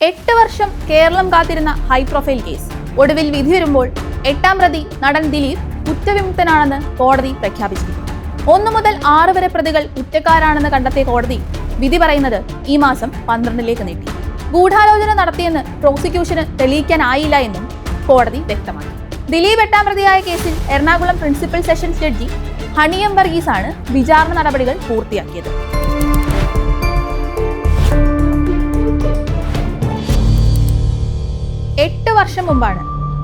എട്ട് വർഷം കേരളം കാത്തിരുന്ന ഹൈ പ്രൊഫൈൽ കേസ് ഒടുവിൽ വിധി വരുമ്പോൾ എട്ടാം പ്രതി നടൻ ദിലീപ് കുറ്റവിമുക്തനാണെന്ന് കോടതി പ്രഖ്യാപിച്ചിരിക്കുന്നു ഒന്നു മുതൽ ആറ് വരെ പ്രതികൾ കുറ്റക്കാരാണെന്ന് കണ്ടെത്തിയ കോടതി വിധി പറയുന്നത് ഈ മാസം പന്ത്രണ്ടിലേക്ക് നീട്ടി. ഗൂഢാലോചന നടത്തിയെന്ന് പ്രോസിക്യൂഷന് തെളിയിക്കാനായില്ല എന്നും കോടതി വ്യക്തമാക്കി. ദിലീപ് എട്ടാം പ്രതിയായ കേസിൽ Ernakulam principal sessions judge Honey M Varghese ആണ് വിചാരണ നടപടികൾ പൂർത്തിയാക്കിയത്. വർഷം മുമ്പാണ്.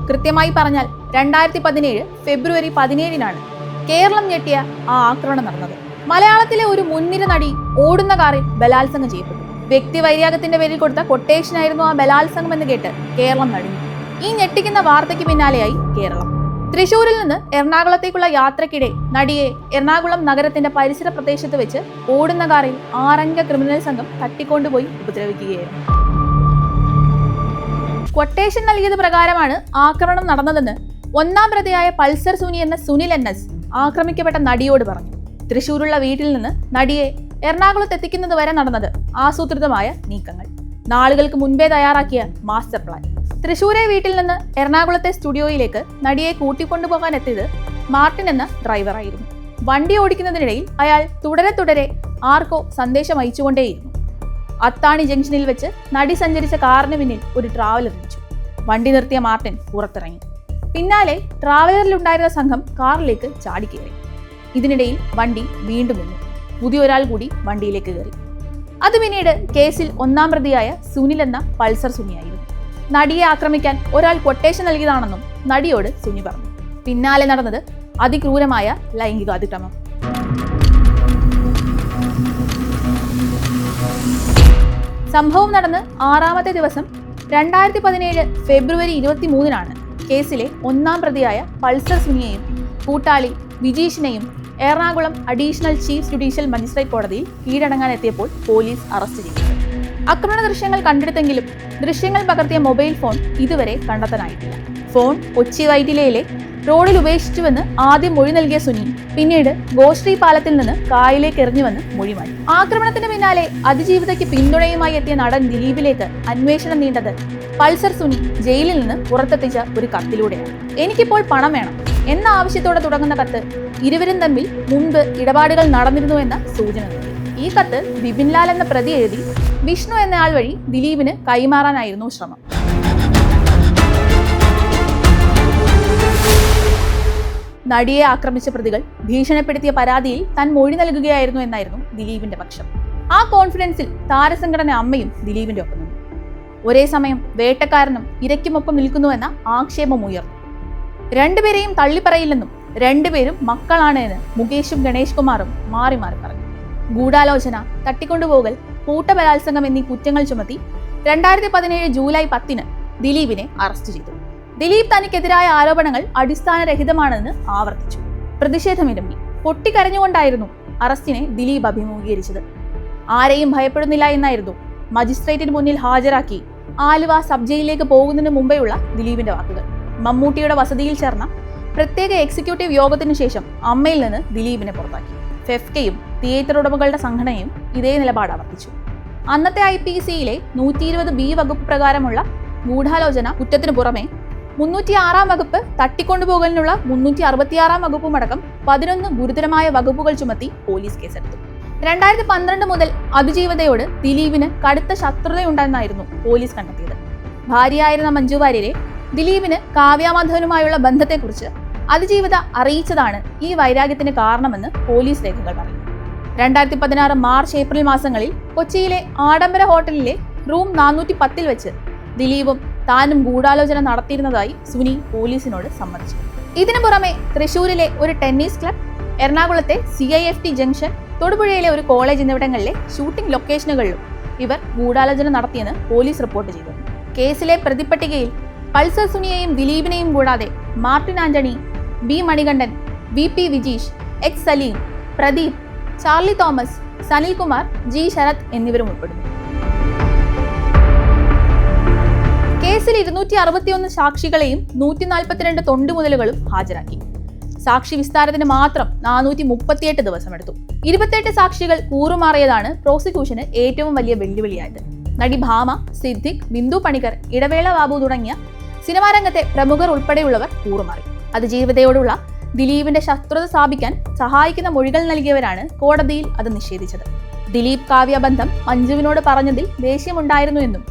കൃത്യമായി പറഞ്ഞാൽ രണ്ടായിരത്തി പതിനേഴ് ഫെബ്രുവരി പതിനേഴിനാണ് കേരളം ഞെട്ടിയ ആ ആക്രമണം നടന്നത്. മലയാളത്തിലെ ഒരു മുൻനിര നടി ഓടുന്ന കാറിൽ ബലാത്സംഗം ചെയ്യപ്പെട്ടു. വ്യക്തി വൈരാഗ്യത്തിന്റെ പേരിൽ കൊടുത്ത കൊട്ടേഷനായിരുന്നു ആ ബലാത്സംഗം എന്ന് കേട്ട് കേരളം നടുങ്ങി. ഈ ഞെട്ടിക്കുന്ന വാർത്തയ്ക്ക് പിന്നാലെയായി കേരളം. തൃശൂരിൽ നിന്ന് എറണാകുളത്തേക്കുള്ള യാത്രക്കിടെ നടിയെ എറണാകുളം നഗരത്തിന്റെ പരിസര പ്രദേശത്ത് വെച്ച് ഓടുന്ന കാറിൽ ആറംഗ ക്രിമിനൽ സംഘം തട്ടിക്കൊണ്ടുപോയി ഉപദ്രവിക്കുകയായിരുന്നു. ക്വട്ടേഷൻ നൽകിയത് പ്രകാരമാണ് ആക്രമണം നടന്നതെന്ന് ഒന്നാം പ്രതിയായ പൾസർ സുനി എന്ന സുനിൽ എൻ എസ് ആക്രമിക്കപ്പെട്ട നടിയോട് പറഞ്ഞു. തൃശൂരുള്ള വീട്ടിൽ നിന്ന് നടിയെ എറണാകുളത്ത് എത്തിക്കുന്നത് വരെ നടന്നത് ആസൂത്രിതമായ നീക്കങ്ങൾ. നാളുകൾക്ക് മുൻപേ തയ്യാറാക്കിയ മാസ്റ്റർ പ്ലാൻ. തൃശൂരെ വീട്ടിൽ നിന്ന് എറണാകുളത്തെ സ്റ്റുഡിയോയിലേക്ക് നടിയെ കൂട്ടിക്കൊണ്ടുപോകാൻ എത്തിയത് മാർട്ടിൻ എന്ന ഡ്രൈവറായിരുന്നു. വണ്ടി ഓടിക്കുന്നതിനിടയിൽ അയാൾ തുടരെ തുടരെ ആർക്കോ സന്ദേശം അയച്ചുകൊണ്ടേയിരുന്നു. അത്താണി ജംഗ്ഷനിൽ വെച്ച് നടി സഞ്ചരിച്ച കാറിന് പിന്നിൽ ഒരു ട്രാവലർ ഇടിച്ചു വണ്ടി നിർത്തിയ മാർട്ടിൻ പുറത്തിറങ്ങി. പിന്നാലെ ട്രാവലറിലുണ്ടായിരുന്ന സംഘം കാറിലേക്ക് ചാടിക്കയറി ഇതിനിടയിൽ വണ്ടി വീണ്ടും നിന്നു. പുതിയൊരാൾ കൂടി വണ്ടിയിലേക്ക് കയറി. അത് പിന്നീട് കേസിൽ ഒന്നാം പ്രതിയായ സുനിൽ എന്ന പൾസർ സുനിയായിരുന്നു. നടിയെ ആക്രമിക്കാൻ ഒരാൾ കൊട്ടേഷൻ നൽകിയതാണെന്നും നടിയോട് സുനി പറഞ്ഞു. പിന്നാലെ നടന്നത് അതിക്രൂരമായ ലൈംഗിക അതിക്രമം സംഭവം നടന്ന് ആറാമത്തെ ദിവസം രണ്ടായിരത്തി പതിനേഴ് ഫെബ്രുവരി ഇരുപത്തി മൂന്നിനാണ് കേസിലെ ഒന്നാം പ്രതിയായ പൾസർ സുനിയെയും കൂട്ടാളി വിജീഷിനെയും Ernakulam additional chief judicial magistrate കോടതിയിൽ കീഴടങ്ങാൻ എത്തിയപ്പോൾ പോലീസ് അറസ്റ്റ് ചെയ്തു. ആക്രമണ ദൃശ്യങ്ങൾ കണ്ടെടുത്തെങ്കിലും ദൃശ്യങ്ങൾ പകർത്തിയ മൊബൈൽ ഫോൺ ഇതുവരെ കണ്ടെത്താനായിട്ടില്ല. ഫോൺ കൊച്ചി വൈറ്റിലയിലെ റോഡിൽ ഉപേക്ഷിച്ചുവെന്ന് ആദ്യം മൊഴി നൽകിയ സുനി പിന്നീട് ഗോശ്രീ പാലത്തിൽ നിന്ന് കായലിലേക്ക് എറിഞ്ഞുവെന്ന് മൊഴി മാറ്റി ആക്രമണത്തിന് പിന്നാലെ അതിജീവിതയ്ക്ക് പിന്തുണയുമായി എത്തിയ നടൻ ദിലീപിലേക്ക് അന്വേഷണം നീണ്ടത് പൾസർ സുനി ജയിലിൽ നിന്ന് പുറത്തെത്തിച്ച ഒരു കത്തിലൂടെയാണ്. എനിക്കിപ്പോൾ പണം വേണം. എന്ന ആവശ്യത്തോടെ തുടങ്ങുന്ന കത്ത് ഇരുവരും തമ്മിൽ മുൻപ് ഇടപാടുകൾ നടന്നിരുന്നു എന്ന സൂചന നൽകി. ഈ കത്ത് ബിപിൻലാൽ എന്ന പ്രതി എഴുതി വിഷ്ണു എന്നയാൾ വഴി ദിലീപിന് കൈമാറാനായിരുന്നു ശ്രമം. നടിയെ ആക്രമിച്ച പ്രതികൾ ഭീഷണിപ്പെടുത്തിയ പരാതിയിൽ താൻ മൊഴി നൽകുകയായിരുന്നു എന്നായിരുന്നു ദിലീപിന്റെ പക്ഷം. ആ കോൺഫിഡൻസിൽ താരസംഘടന അമ്മയും ദിലീപിന്റെ ഒപ്പം നിന്നു ഒരേ സമയം വേട്ടക്കാരനും ഇരയ്ക്കുമൊപ്പം നിൽക്കുന്നുവെന്ന ആക്ഷേപം ഉയർന്നു. രണ്ടുപേരെയും തള്ളിപ്പറയില്ലെന്നും രണ്ടുപേരും മക്കളാണ് എന്ന് മുകേഷും ഗണേഷ് കുമാറും മാറി മാറി പറഞ്ഞു. ഗൂഢാലോചന തട്ടിക്കൊണ്ടുപോകൽ കൂട്ടബലാത്സംഗം എന്നീ കുറ്റങ്ങൾ ചുമത്തി രണ്ടായിരത്തി പതിനേഴ് ജൂലൈ പത്തിന് ദിലീപിനെ അറസ്റ്റ് ചെയ്തു. ദിലീപ് തനിക്കെതിരായ ആരോപണങ്ങൾ അടിസ്ഥാനരഹിതമാണെന്ന് ആവർത്തിച്ചു. പ്രതിഷേധമിരമ്പി. പൊട്ടിക്കരഞ്ഞുകൊണ്ടായിരുന്നു അറസ്റ്റിനെ ദിലീപ് അഭിമുഖീകരിച്ചത്. ആരെയും ഭയപ്പെടുന്നില്ല എന്നായിരുന്നു മജിസ്ട്രേറ്റിന് മുന്നിൽ ഹാജരാക്കി ആലുവ സബ് ജയിലിലേക്ക് പോകുന്നതിന് മുമ്പെയുള്ള ദിലീപിന്റെ വാക്കുകൾ. മമ്മൂട്ടിയുടെ വസതിയിൽ ചേർന്ന പ്രത്യേക എക്സിക്യൂട്ടീവ് യോഗത്തിനു ശേഷം അമ്മയിൽ നിന്ന് ദിലീപിനെ പുറത്താക്കി. ഫെഫ്കയും തിയേറ്റർ ഉടമകളുടെ സംഘടനയും ഇതേ നിലപാട് ആവർത്തിച്ചു. അന്നത്തെ ഐ പി സിയിലെ നൂറ്റി ഇരുപത് ബി വകുപ്പ് പ്രകാരമുള്ള ഗൂഢാലോചന കുറ്റത്തിനു പുറമെ മുന്നൂറ്റി ആറാം വകുപ്പ് തട്ടിക്കൊണ്ടുപോകലിനുള്ള മുന്നൂറ്റി അറുപത്തിയാറാം വകുപ്പുമടക്കം പതിനൊന്ന് ഗുരുതരമായ വകുപ്പുകൾ ചുമത്തി പോലീസ് കേസെടുത്തു. രണ്ടായിരത്തി പന്ത്രണ്ട് മുതൽ അതിജീവതയോട് ദിലീപിന് കടുത്ത ശത്രുതയുണ്ടെന്നായിരുന്നു പോലീസ് കണ്ടെത്തിയത്. ഭാര്യയായിരുന്ന മഞ്ജു വാര്യരെ ദിലീപിന് കാവ്യാമാധവനുമായുള്ള ബന്ധത്തെക്കുറിച്ച് അതിജീവിത അറിയിച്ചതാണ് ഈ വൈരാഗ്യത്തിന് കാരണമെന്ന് പോലീസ് രേഖകൾ പറയുന്നു. രണ്ടായിരത്തി പതിനാറ് മാർച്ച് ഏപ്രിൽ മാസങ്ങളിൽ കൊച്ചിയിലെ ആഡംബര ഹോട്ടലിലെ റൂം നാനൂറ്റി പത്തിൽ വെച്ച് ദിലീപും താനും ഗൂഢാലോചന നടത്തിയിരുന്നതായി സുനി പോലീസിനോട് സമ്മതിച്ചു. ഇതിനു പുറമെ തൃശൂരിലെ ഒരു ടെന്നീസ് ക്ലബ് എറണാകുളത്തെ C I F T junction തൊടുപുഴയിലെ ഒരു കോളേജ് എന്നിവിടങ്ങളിലെ ഷൂട്ടിംഗ് ലൊക്കേഷനുകളിലും ഇവർ ഗൂഢാലോചന നടത്തിയെന്ന് പോലീസ് റിപ്പോർട്ട് ചെയ്തു. കേസിലെ പ്രതിപ്പട്ടികയിൽ പൾസർ സുനിയെയും ദിലീപിനെയും കൂടാതെ Martin Antony B Manikandan V P Vijeesh H Saleem Pradeep Charlie Thomas Sanilkumar G Sarath എന്നിവരും ഉൾപ്പെടുന്നു. കേസിൽ ഇരുന്നൂറ്റി അറുപത്തിയൊന്ന് സാക്ഷികളെയും നൂറ്റി നാൽപ്പത്തിരണ്ട് തൊണ്ടുമുതലുകളും ഹാജരാക്കി. സാക്ഷി വിസ്താരത്തിന് മാത്രം നാനൂറ്റി മുപ്പത്തിയെട്ട് ദിവസമെടുത്തു. ഇരുപത്തെട്ട് സാക്ഷികൾ കൂറുമാറിയതാണ് പ്രോസിക്യൂഷന് ഏറ്റവും വലിയ വെല്ലുവിളിയായത്. നടി ഭാമ സിദ്ദിഖ് ബിന്ദു പണിക്കർ ഇടവേള ബാബു തുടങ്ങിയ സിനിമാ രംഗത്തെ പ്രമുഖർ ഉൾപ്പെടെയുള്ളവർ കൂറുമാറി. അത് അതിജീവിതയോടുള്ള ദിലീപിന്റെ ശത്രുത സ്ഥാപിക്കാൻ സഹായിക്കുന്ന മൊഴികൾ നൽകിയവരാണ് കോടതിയിൽ അത് നിഷേധിച്ചത്. ദിലീപ് കാവ്യബന്ധം മഞ്ജുവിനോട് പറഞ്ഞതിൽ ദേഷ്യമുണ്ടായിരുന്നു എന്നും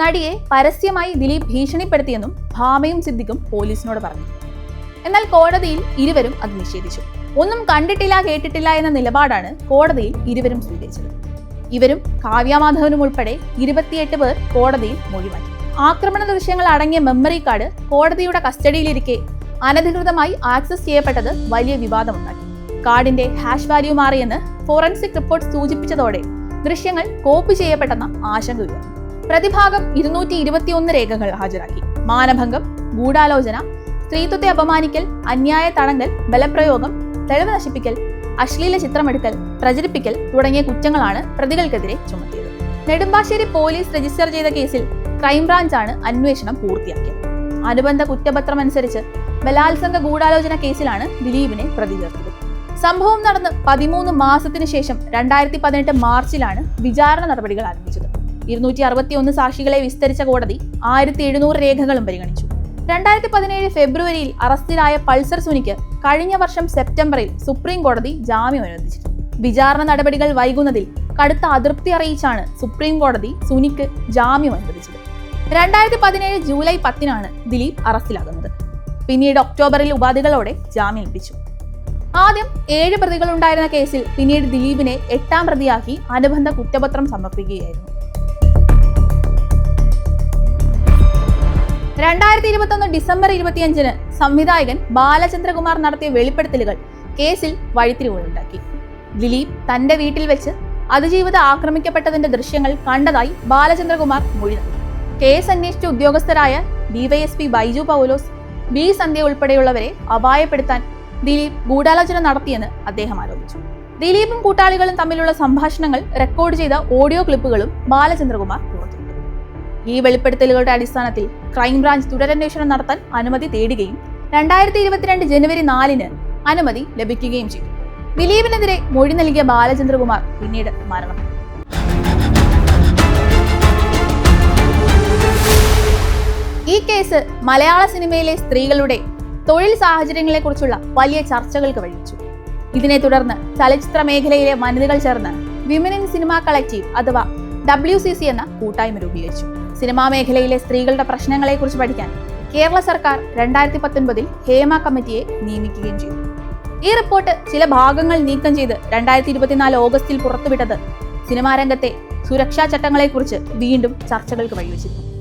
നടിയെ പരസ്യമായി ദിലീപ് ഭീഷണിപ്പെടുത്തിയെന്നും ഭാമയും സിദ്ദിഖും പോലീസിനോട് പറഞ്ഞു. എന്നാൽ കോടതിയിൽ ഇരുവരും അത് നിഷേധിച്ചു. ഒന്നും കണ്ടിട്ടില്ല കേട്ടിട്ടില്ല എന്ന നിലപാടാണ് കോടതിയിൽ ഇരുവരും സ്വീകരിച്ചത്. ഇവരും കാവ്യമാധവനും ഉൾപ്പെടെ ഇരുപത്തിയെട്ട് പേർ കോടതിയിൽ മൊഴിമാറ്റി. ആക്രമണ ദൃശ്യങ്ങൾ അടങ്ങിയ മെമ്മറി കാർഡ് കോടതിയുടെ കസ്റ്റഡിയിലിരിക്കെ അനധികൃതമായി ആക്സസ് ചെയ്യപ്പെട്ടത് വലിയ വിവാദമുണ്ടാക്കി. കാർഡിന്റെ ഹാഷ് വാല്യൂ മാറിയെന്ന് ഫോറൻസിക് റിപ്പോർട്ട് സൂചിപ്പിച്ചതോടെ ദൃശ്യങ്ങൾ കോപ്പി ചെയ്യപ്പെട്ടെന്ന ആശങ്ക ഉയർന്നു. പ്രതിഭാഗം ഇരുന്നൂറ്റി ഇരുപത്തിയൊന്ന് രേഖകൾ ഹാജരാക്കി. മാനഭംഗം ഗൂഢാലോചന സ്ത്രീത്വത്തെ അപമാനിക്കൽ അന്യായ തടങ്കൽ ബലപ്രയോഗം തെളിവ് നശിപ്പിക്കൽ അശ്ലീല ചിത്രമെടുക്കൽ പ്രചരിപ്പിക്കൽ തുടങ്ങിയ കുറ്റങ്ങളാണ് പ്രതികൾക്കെതിരെ ചുമത്തിയത്. നെടുമ്പാശ്ശേരി പോലീസ് രജിസ്റ്റർ ചെയ്ത കേസിൽ ക്രൈംബ്രാഞ്ചാണ് അന്വേഷണം പൂർത്തിയാക്കിയത്. അനുബന്ധ കുറ്റപത്രം അനുസരിച്ച് ബലാത്സംഗ ഗൂഢാലോചന കേസിലാണ് ദിലീപിനെ പ്രതി ചേർത്തത് സംഭവം നടന്ന് പതിമൂന്ന് മാസത്തിനു ശേഷം രണ്ടായിരത്തി പതിനെട്ട് മാർച്ചിലാണ് വിചാരണ നടപടികൾ ആരംഭിച്ചത്. ഇരുന്നൂറ്റി അറുപത്തിയൊന്ന് സാക്ഷികളെ വിസ്തരിച്ച കോടതി ആയിരത്തി എഴുന്നൂറ് രേഖകളും പരിഗണിച്ചു. രണ്ടായിരത്തി പതിനേഴ് ഫെബ്രുവരിയിൽ അറസ്റ്റിലായ പൾസർ സുനിക്ക് കഴിഞ്ഞ വർഷം സെപ്റ്റംബറിൽ സുപ്രീം കോടതി ജാമ്യം അനുവദിച്ചു വിചാരണ നടപടികൾ വൈകുന്നതിൽ കടുത്ത അതൃപ്തി അറിയിച്ചാണ് സുപ്രീം കോടതി സുനിക്ക് ജാമ്യം അനുവദിച്ചത്. രണ്ടായിരത്തി പതിനേഴ് ജൂലൈ പത്തിനാണ് ദിലീപ് അറസ്റ്റിലാകുന്നത്. പിന്നീട് ഒക്ടോബറിൽ ഉപാധികളോടെ ജാമ്യം ലഭിച്ചു. ആദ്യം ഏഴ് പ്രതികൾ ഉണ്ടായിരുന്ന കേസിൽ പിന്നീട് ദിലീപിനെ എട്ടാം പ്രതിയാക്കി അനുബന്ധ കുറ്റപത്രം സമർപ്പിക്കുകയായിരുന്നു. രണ്ടായിരത്തി ഇരുപത്തൊന്ന് ഡിസംബർ ഇരുപത്തിയഞ്ചിന് സംവിധായകൻ ബാലചന്ദ്രകുമാർ നടത്തിയ വെളിപ്പെടുത്തലുകൾ കേസിൽ വഴിത്തിരിവുകളുണ്ടാക്കി ദിലീപ് തന്റെ വീട്ടിൽ വെച്ച് അതിജീവിത ആക്രമിക്കപ്പെട്ടതിന്റെ ദൃശ്യങ്ങൾ കണ്ടതായി ബാലചന്ദ്രകുമാർ മൊഴി നൽകി. കേസ് അന്വേഷിച്ച ഉദ്യോഗസ്ഥരായ ഡിവൈഎസ്പി ബൈജു പൗലോസ് ബി സന്ധ്യ ഉൾപ്പെടെയുള്ളവരെ അപായപ്പെടുത്താൻ ദിലീപ് ഗൂഢാലോചന നടത്തിയെന്ന് അദ്ദേഹം ആരോപിച്ചു. ദിലീപും കൂട്ടാളികളും തമ്മിലുള്ള സംഭാഷണങ്ങൾ റെക്കോർഡ് ചെയ്ത ഓഡിയോ ക്ലിപ്പുകളും ബാലചന്ദ്രകുമാർ ഈ വെളിപ്പെടുത്തലുകളുടെ അടിസ്ഥാനത്തിൽ ക്രൈംബ്രാഞ്ച് തുടരന്വേഷണം നടത്താൻ അനുമതി തേടുകയും രണ്ടായിരത്തി ഇരുപത്തിരണ്ട് ജനുവരി നാലിന് അനുമതി ലഭിക്കുകയും ചെയ്തു. ദിലീപിനെതിരെ മൊഴി നൽകിയ ബാലചന്ദ്രകുമാർ പിന്നീട് മരണപ്പെട്ടു ഈ കേസ് മലയാള സിനിമയിലെ സ്ത്രീകളുടെ തൊഴിൽ സാഹചര്യങ്ങളെക്കുറിച്ചുള്ള വലിയ ചർച്ചകൾക്ക് വഴിവെച്ചു. ഇതിനെ തുടർന്ന് ചലച്ചിത്ര മേഖലയിലെ വനിതകൾ ചേർന്ന് വിമൻ ഇൻ സിനിമ കളക്റ്റീവ് അഥവാ ഡബ്ല്യു എന്ന കൂട്ടായ്മ രൂപീകരിച്ചു. സിനിമാ മേഖലയിലെ സ്ത്രീകളുടെ പ്രശ്നങ്ങളെക്കുറിച്ച് പഠിക്കാൻ കേരള സർക്കാർ രണ്ടായിരത്തി പത്തൊൻപതിൽ ഹേമ കമ്മിറ്റിയെ നിയമിക്കുകയും ചെയ്തു. ഈ റിപ്പോർട്ട് ചില ഭാഗങ്ങൾ നീക്കം ചെയ്ത് രണ്ടായിരത്തി ഇരുപത്തിനാല് ഓഗസ്റ്റിൽ പുറത്തുവിട്ടത് സിനിമാരംഗത്തെ സുരക്ഷാ ചട്ടങ്ങളെക്കുറിച്ച് വീണ്ടും ചർച്ചകൾക്ക് വഴിവെച്ചിരുന്നു.